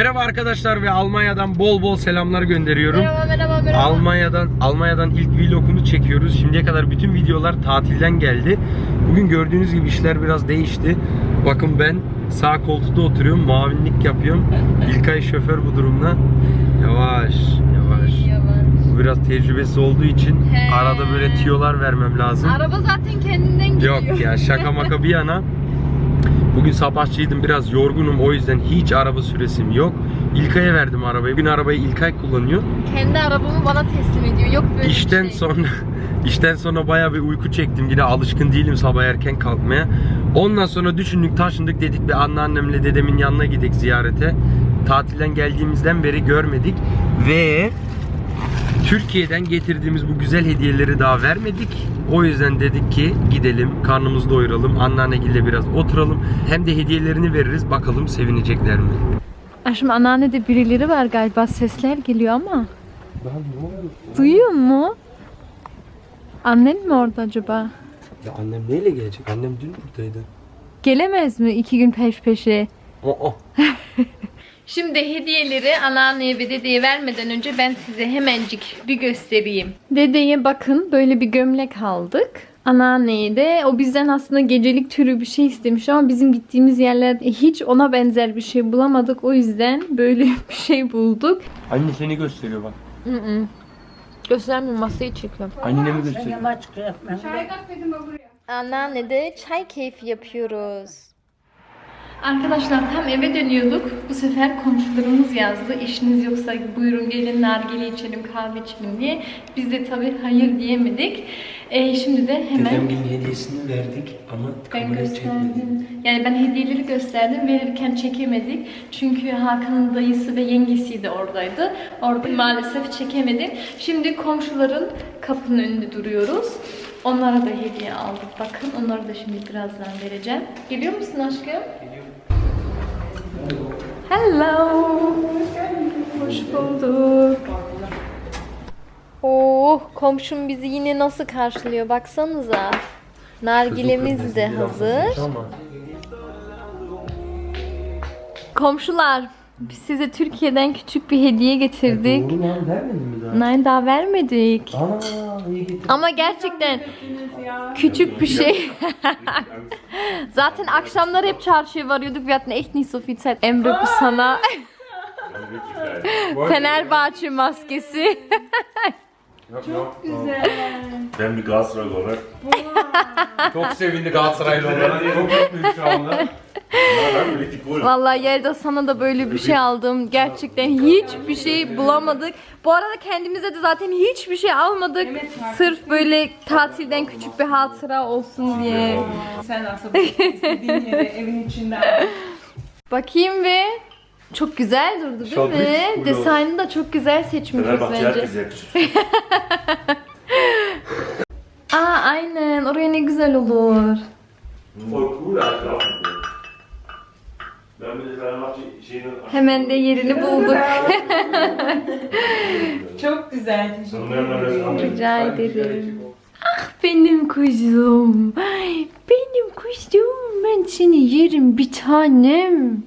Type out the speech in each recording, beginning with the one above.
Merhaba arkadaşlar ve Almanya'dan bol bol selamlar gönderiyorum. Merhaba merhaba merhaba. Almanya'dan Almanya'dan ilk vlogunu çekiyoruz. Şimdiye kadar bütün videolar tatilden geldi. Bugün gördüğünüz gibi işler biraz değişti. Bakın ben sağ koltukta oturuyorum, muavinlik yapıyorum. İlkay şoför bu durumda. Yavaş, yavaş. Yavaş. Biraz tecrübesi olduğu için He. arada böyle tiyolar vermem lazım. Araba zaten kendinden gidiyor. Yok ya şaka maka bir yana. Bugün sabahçıydım biraz yorgunum o yüzden hiç araba süresim yok. İlkay'a verdim arabayı. Bugün arabayı İlkay kullanıyor. Kendi arabamı bana teslim ediyor. Yok böyle İşten bir şey. sonra işten sonra bayağı bir uyku çektim. Yine alışkın değilim sabah erken kalkmaya. Ondan sonra düşündük taşındık dedik bir anneannemle dedemin yanına gidelim ziyarete. Tatilden geldiğimizden beri görmedik ve Türkiye'den getirdiğimiz bu güzel hediyeleri daha vermedik. O yüzden dedik ki gidelim, karnımızı doyuralım, anneannegille biraz oturalım. Hem de hediyelerini veririz, bakalım sevinecekler mi? Aşkım anneannede birileri var galiba. Sesler geliyor ama. Duyuyor mu? Annen mi orada acaba? Ya annem neyle gelecek? Annem dün buradaydı. Gelemez mi iki gün peş peşe? Oh, Şimdi hediyeleri anneanneye ve dedeye vermeden önce ben size hemencik bir göstereyim. Dedeye bakın böyle bir gömlek aldık. Anneanneye de o bizden aslında gecelik türü bir şey istemiş ama bizim gittiğimiz yerlerde hiç ona benzer bir şey bulamadık. O yüzden böyle bir şey bulduk. Anne seni gösteriyor bak. Hı hı. Göstermiyorum masayı çekiyorum. Annemi gösteriyor. Anneanne de çay keyfi yapıyoruz. Arkadaşlar tam eve dönüyorduk. Bu sefer komşularımız yazdı. İşiniz yoksa buyurun gelin nargile içelim, kahve içelim diye. Biz de tabii hayır diyemedik. Ee, şimdi de hemen Dedemgilin hediyesini verdik ama ben gösterdim. Yani ben hediyeleri gösterdim. Verirken çekemedik. Çünkü Hakan'ın dayısı ve yengesi de oradaydı. Orada maalesef çekemedim. Şimdi komşuların kapının önünde duruyoruz. Onlara da hediye aldık. Bakın onları da şimdi birazdan vereceğim. Geliyor musun aşkım? Hello. Hoş bulduk. Oh, komşum bizi yine nasıl karşılıyor baksanıza. Nargilemiz de hazır. Komşular, biz size Türkiye'den küçük bir hediye getirdik. Doğru lan vermedin mi daha? Nein, daha vermedik. Ana iyi getir. Ama gerçekten küçük bir şey. Zaten akşamlar hep çarşıya varıyorduk. Wir hatten echt nicht so viel Zeit. Emre bu sana Fenerbahçe maskesi. Ben bir Galatasaray olarak Çok sevindi Galatasaraylı olarak. Çok mutluyum şu anda. Vallahi yerde sana da böyle bir şey aldım. Gerçekten hiçbir şey bulamadık. Bu arada kendimize de zaten hiçbir şey almadık. Sırf böyle tatilden küçük bir hatıra olsun diye. Sen aslında istediğin yere evin içinde Bakayım ve çok güzel durdu değil Çok mi? güzel. Desaynı da çok güzel seçmişiz bence. Aa aynen oraya ne güzel olur. Voll cool. Ben bir de Fenerbahçe şeyini... Hemen de yerini bulduk. Çok güzel. Teşekkür ederim. Rica ederim. Ah benim kuzum. Ay, benim kuzum. Ben seni yerim bir tanem.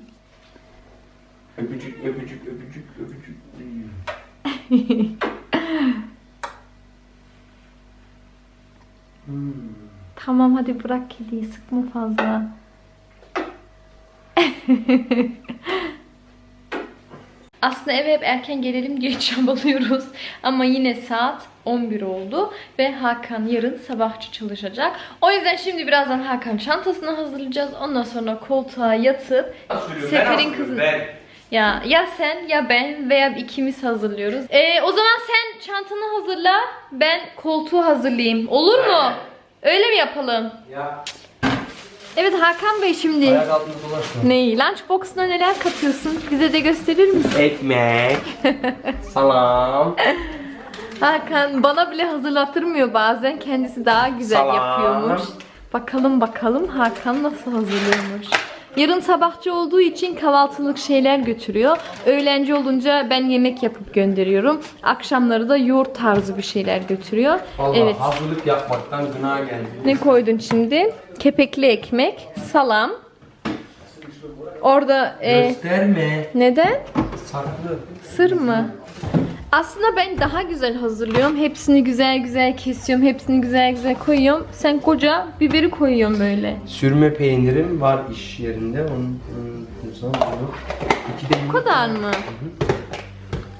Öpücük, öpücük, öpücük, öpücük. Tamam hadi bırak kediyi sıkma fazla. Aslında eve hep erken gelelim diye çabalıyoruz. Ama yine saat 11 oldu ve Hakan yarın sabahçı çalışacak. O yüzden şimdi birazdan Hakan çantasını hazırlayacağız. Ondan sonra koltuğa yatıp Sefer'in kızı... Ya ya sen ya ben veya ikimiz hazırlıyoruz. Ee, o zaman sen çantanı hazırla. Ben koltuğu hazırlayayım. Olur mu? Öyle mi yapalım? Ya Evet Hakan Bey şimdi. ayak altında dolaşma. Neyi? Lunchbox'una neler katıyorsun? Bize de gösterir misin? Ekmek. Salam. Hakan bana bile hazırlatırmıyor bazen. Kendisi daha güzel Salam. yapıyormuş. Bakalım bakalım Hakan nasıl hazırlıyormuş. Yarın sabahçı olduğu için kahvaltılık şeyler götürüyor. Öğlenci olunca ben yemek yapıp gönderiyorum. Akşamları da yoğurt tarzı bir şeyler götürüyor. Vallahi evet. hazırlık yapmaktan günah geldi. Ne koydun şimdi? Kepekli ekmek, salam. Orada e, Gösterme. neden? saklı. Sır mı? Aslında ben daha güzel hazırlıyorum. Hepsini güzel güzel kesiyorum. Hepsini güzel güzel koyuyorum. Sen koca biberi koyuyorsun böyle. Sürme peynirim var iş yerinde. Onun, onun, onun. İki de Bu kadar mı? Bir de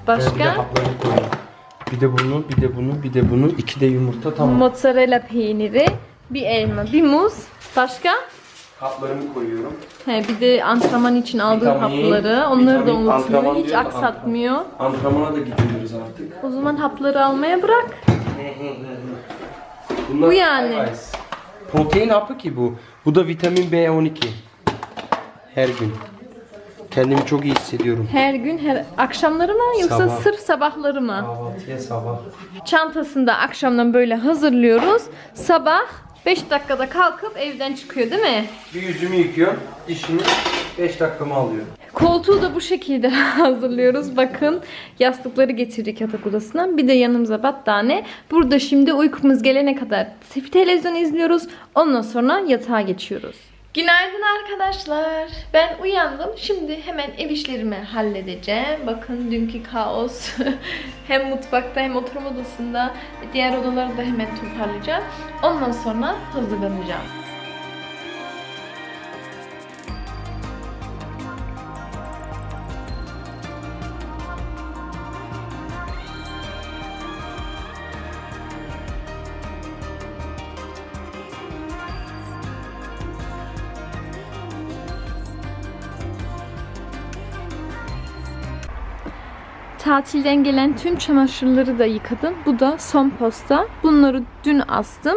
Başka? haplarını koyuyorum. Bir de bunu, bir de bunu, bir de bunu. iki de yumurta tamam. Mozzarella peyniri, bir elma, bir muz. Başka? Haplarımı koyuyorum. He, bir de antrenman için aldığı Vitamin, hapları. Onları da vitamin, antrenman unutmuyor. Hiç diyor da aksatmıyor. Antrenmana da gidiyoruz artık. O zaman hapları almaya bırak. Bunlar Bu yani. Protein hapı ki bu. Bu da vitamin B12. Her gün. Kendimi çok iyi hissediyorum. Her gün, her akşamları mı yoksa Sabah. sırf sabahları mı? Kahvaltıya sabah. Çantasını da akşamdan böyle hazırlıyoruz. Sabah 5 dakikada kalkıp evden çıkıyor değil mi? Bir yüzümü yıkıyorum. Dişimi 5 dakikamı alıyor. Koltuğu da bu şekilde hazırlıyoruz. Bakın yastıkları getirdik yatak odasından. Bir de yanımıza battaniye. Burada şimdi uykumuz gelene kadar televizyon izliyoruz. Ondan sonra yatağa geçiyoruz. Günaydın arkadaşlar. Ben uyandım. Şimdi hemen ev işlerimi halledeceğim. Bakın dünkü kaos. hem mutfakta hem oturma odasında. Diğer odaları da hemen toparlayacağım. Ondan sonra hazırlanacağım. Tatilden gelen tüm çamaşırları da yıkadım. Bu da son posta. Bunları dün astım.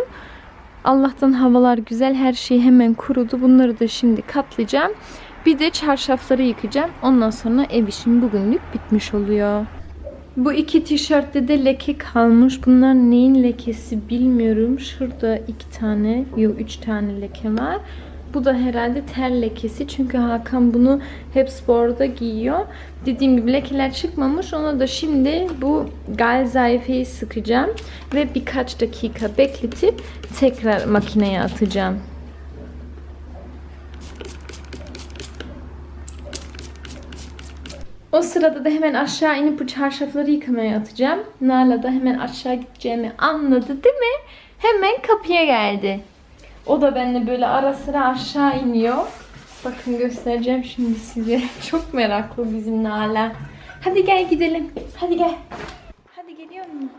Allah'tan havalar güzel. Her şey hemen kurudu. Bunları da şimdi katlayacağım. Bir de çarşafları yıkayacağım. Ondan sonra ev işim bugünlük bitmiş oluyor. Bu iki tişörtte de leke kalmış. Bunlar neyin lekesi bilmiyorum. Şurada iki tane, yok üç tane leke var. Bu da herhalde ter lekesi. Çünkü Hakan bunu hep sporda giyiyor. Dediğim gibi lekeler çıkmamış. Ona da şimdi bu gal zayıfeyi sıkacağım. Ve birkaç dakika bekletip tekrar makineye atacağım. O sırada da hemen aşağı inip çarşafları yıkamaya atacağım. Nala da hemen aşağı gideceğimi anladı değil mi? Hemen kapıya geldi. O da benimle böyle ara sıra aşağı iniyor. Bakın göstereceğim şimdi size. Çok meraklı bizim Nala. Hadi gel gidelim. Hadi gel. Hadi geliyor mu?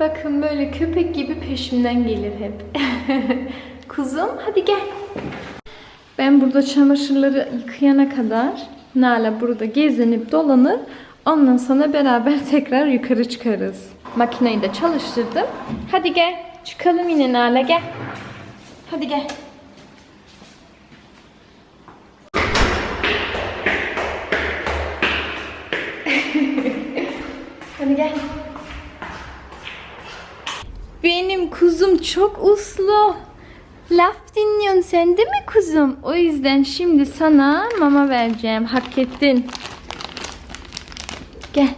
Bakın böyle köpek gibi peşimden gelir hep. Kuzum hadi gel. Ben burada çamaşırları yıkayana kadar Nala burada gezinip dolanır. Ondan sonra beraber tekrar yukarı çıkarız. Makineyi de çalıştırdım. Hadi gel. Çıkalım yine Nala gel. Hadi gel. Hadi gel. Benim kuzum çok uslu. Laf dinliyorsun sen değil mi kuzum? O yüzden şimdi sana mama vereceğim. Hak ettin. Gel.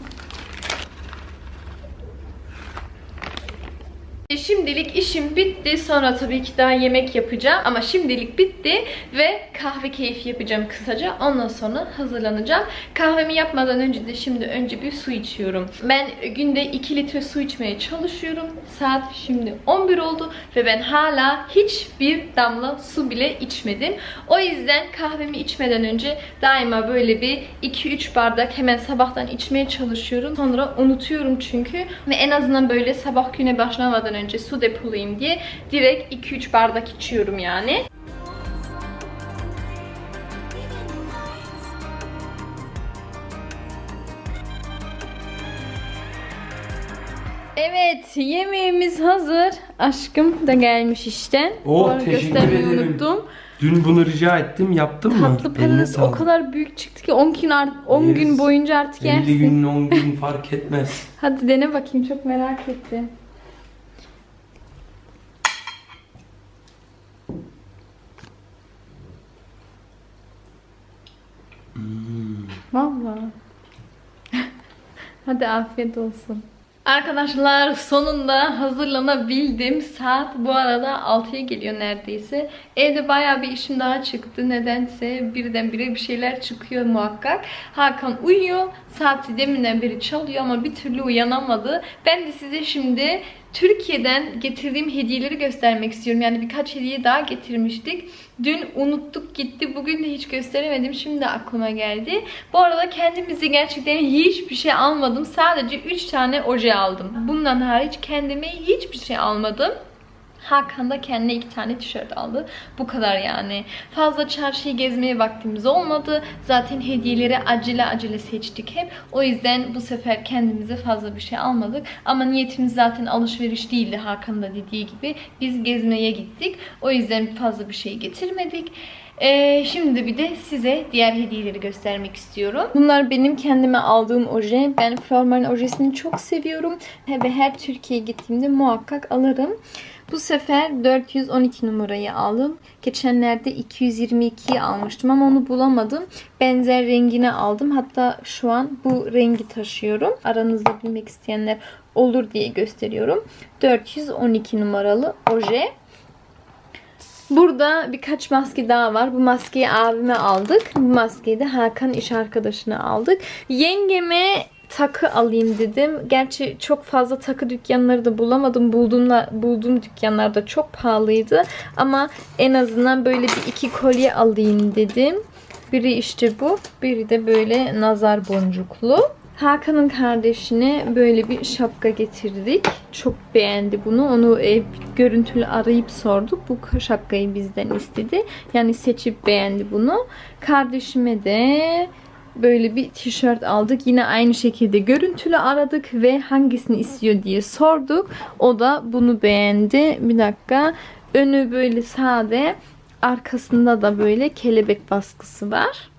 Şimdilik bitti. Sonra tabii ki daha yemek yapacağım. Ama şimdilik bitti. Ve kahve keyfi yapacağım kısaca. Ondan sonra hazırlanacağım. Kahvemi yapmadan önce de şimdi önce bir su içiyorum. Ben günde 2 litre su içmeye çalışıyorum. Saat şimdi 11 oldu. Ve ben hala hiçbir damla su bile içmedim. O yüzden kahvemi içmeden önce daima böyle bir 2-3 bardak hemen sabahtan içmeye çalışıyorum. Sonra unutuyorum çünkü. Ve en azından böyle sabah güne başlamadan önce su depolayayım diye direkt 2-3 bardak içiyorum yani. Evet, yemeğimiz hazır. Aşkım da gelmiş işten. Oh, arada teşekkür ederim. unuttum. Dün bunu rica ettim. Yaptın mı? Tatlı patates o kadar büyük çıktı ki 10 gün, art- 10 gün boyunca artık 50 yersin. gün 10 gün fark etmez. Hadi dene bakayım çok merak ettim. Vallahi. Hadi afiyet olsun. Arkadaşlar sonunda hazırlanabildim. Saat bu arada 6'ya geliyor neredeyse. Evde bayağı bir işim daha çıktı. Nedense birdenbire bir şeyler çıkıyor muhakkak. Hakan uyuyor. Saati deminden beri çalıyor ama bir türlü uyanamadı. Ben de size şimdi Türkiye'den getirdiğim hediyeleri göstermek istiyorum. Yani birkaç hediye daha getirmiştik. Dün unuttuk gitti. Bugün de hiç gösteremedim. Şimdi aklıma geldi. Bu arada kendimize gerçekten hiçbir şey almadım. Sadece 3 tane oje aldım. Bundan hariç kendime hiçbir şey almadım. Hakan da kendine iki tane tişört aldı. Bu kadar yani. Fazla çarşıyı gezmeye vaktimiz olmadı. Zaten hediyeleri acele acele seçtik hep. O yüzden bu sefer kendimize fazla bir şey almadık. Ama niyetimiz zaten alışveriş değildi Hakan'ın da dediği gibi. Biz gezmeye gittik. O yüzden fazla bir şey getirmedik. Ee, şimdi bir de size diğer hediyeleri göstermek istiyorum. Bunlar benim kendime aldığım oje. Ben Flormar'ın ojesini çok seviyorum. Ve her Türkiye'ye gittiğimde muhakkak alırım. Bu sefer 412 numarayı aldım. Geçenlerde 222'yi almıştım ama onu bulamadım. Benzer rengini aldım. Hatta şu an bu rengi taşıyorum. Aranızda bilmek isteyenler olur diye gösteriyorum. 412 numaralı oje. Burada birkaç maske daha var. Bu maskeyi abime aldık. Bu maskeyi de Hakan iş arkadaşına aldık. Yengeme takı alayım dedim. Gerçi çok fazla takı dükkanları da bulamadım. Bulduğumla, bulduğum dükkanlarda çok pahalıydı. Ama en azından böyle bir iki kolye alayım dedim. Biri işte bu. Biri de böyle nazar boncuklu. Hakan'ın kardeşine böyle bir şapka getirdik. Çok beğendi bunu. Onu e, görüntülü arayıp sorduk. Bu şapkayı bizden istedi. Yani seçip beğendi bunu. Kardeşime de böyle bir tişört aldık. Yine aynı şekilde görüntülü aradık ve hangisini istiyor diye sorduk. O da bunu beğendi. Bir dakika. Önü böyle sade. Arkasında da böyle kelebek baskısı var.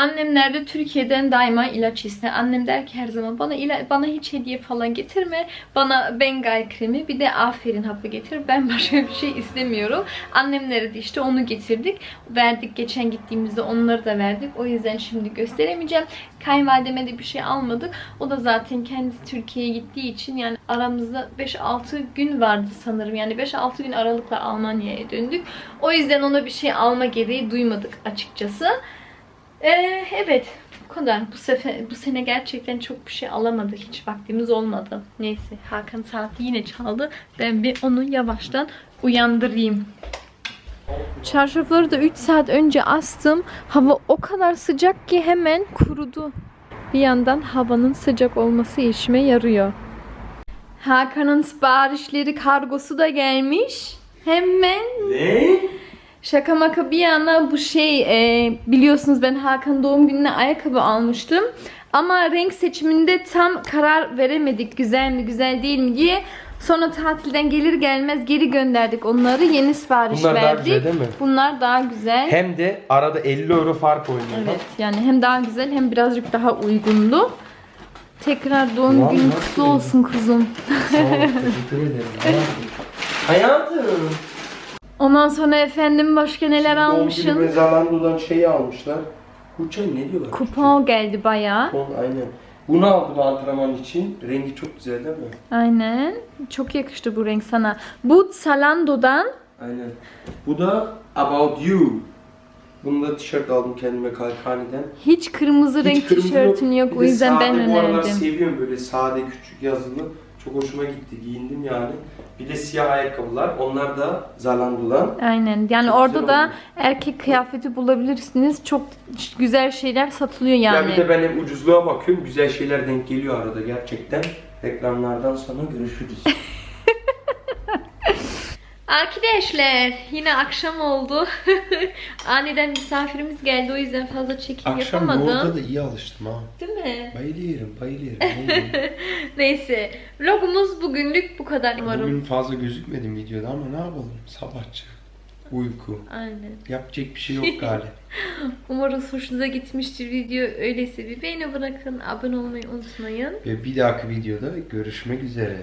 Annemler de Türkiye'den daima ilaç ister. Annem der ki her zaman bana ila bana hiç hediye falan getirme. Bana Bengay kremi bir de aferin hapı getir. Ben başka bir şey istemiyorum. Annemlere de işte onu getirdik. Verdik geçen gittiğimizde onları da verdik. O yüzden şimdi gösteremeyeceğim. Kayınvalideme de bir şey almadık. O da zaten kendisi Türkiye'ye gittiği için yani aramızda 5-6 gün vardı sanırım. Yani 5-6 gün aralıkla Almanya'ya döndük. O yüzden ona bir şey alma gereği duymadık açıkçası. Ee, evet bu kadar. Bu sefer bu sene gerçekten çok bir şey alamadık. Hiç vaktimiz olmadı. Neyse Hakan saati yine çaldı. Ben bir onu yavaştan uyandırayım. Çarşafları da 3 saat önce astım. Hava o kadar sıcak ki hemen kurudu. Bir yandan havanın sıcak olması işime yarıyor. Hakan'ın siparişleri kargosu da gelmiş. Hemen Ne? Şaka maka bir yana bu şey e, biliyorsunuz ben Hakan doğum gününe ayakkabı almıştım. Ama renk seçiminde tam karar veremedik güzel mi güzel değil mi diye. Sonra tatilden gelir gelmez geri gönderdik onları. Yeni sipariş Bunlar daha verdik. güzel değil mi? Bunlar daha güzel. Hem de arada 50 euro fark oynuyor. Evet yani hem daha güzel hem birazcık daha uygundu. Tekrar doğum Vallahi günün kutlu olsun kuzum. Sağ ol, teşekkür ederim. Hayatım. Ondan sonra efendim başka neler Doğum günü almışsın? Zalando'dan şeyi almışlar. Bu çay ne diyorlar? Kupon geldi bayağı. Kupon aynen. Bunu aldım antrenman için. Rengi çok güzel değil mi? Aynen. Çok yakıştı bu renk sana. Bu Zalando'dan Aynen. Bu da About You. Bunu da tişört aldım kendime Kalkani'den. hiç kırmızı Hiç renk kırmızı tişörtün yok. Bir O de yüzden ben sade Bu aralar önerdim. seviyorum böyle sade küçük yazılı. Çok hoşuma gitti. Giyindim yani. Bir de siyah ayakkabılar. Onlar da Zalando'dan. Aynen. Yani Çok orada güzel da olmuş. erkek kıyafeti bulabilirsiniz. Çok güzel şeyler satılıyor yani. Ya bir de ben hep ucuzluğa bakıyorum. Güzel şeyler denk geliyor arada gerçekten. Reklamlardan sonra görüşürüz. Arkadaşlar yine akşam oldu. Aniden misafirimiz geldi o yüzden fazla çekim yapamadım. da iyi alıştım ha. Değil mi? Bayılıyorum, bayılıyorum. Neyse. Vlogumuz bugünlük bu kadar umarım. Bugün fazla gözükmedim videoda ama ne yapalım? Sabahçı, uyku. Aynen. Yapacak bir şey yok galiba. Umarım hoşunuza gitmiştir video. Öyleyse bir beğeni bırakın. Abone olmayı unutmayın. Ve bir dahaki videoda görüşmek üzere.